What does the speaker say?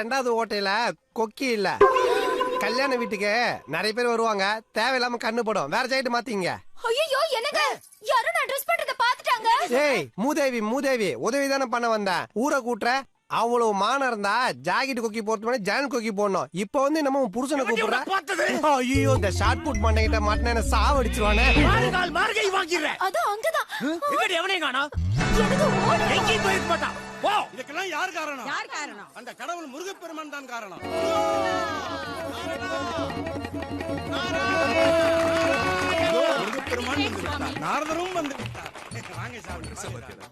ரெண்டாவது ஓட்டையில கொக்கி இல்ல. கல்யாண வீட்டுக்கு நிறைய பேர் வருவாங்க. தேவையில்லாம கண்ணு படும். வேற சைடு மாத்தீங்க ஐயோ என்னங்க? யாரோ நான் ட்ரெஸ் பண்றத பாத்துட்டாங்க ஏய் மூதேவி மூதேவி உதவி தானே பண்ண வந்தேன். ஊரை கூட்டுற. அவ்வளவு மானம் இருந்தா ஜாக்கெட் கொக்கி போறது முன்னாடி ஜான் கொக்கி போடணும். இப்போ வந்து நம்ம புருஷனை கூப்பிடுற? பார்த்தது? ஐயோ இந்த ஷார்ட் புட் மண்டைகிட்ட மாட்டின என்ன சாவடிச்சிருவானே? மார்கை வாங்கிடுறேன். அது அங்கதான். எங்கடி எவனையும் காணோம்? எனக்கு யார் காரணம்? யார் காரணம்? அந்த கடவுள் முருகப்பெருமான் தான் காரணம். முருகப்பெருமான் வந்துவிட்டார் நாரதரும் வாங்க சாப்பிடுறேன்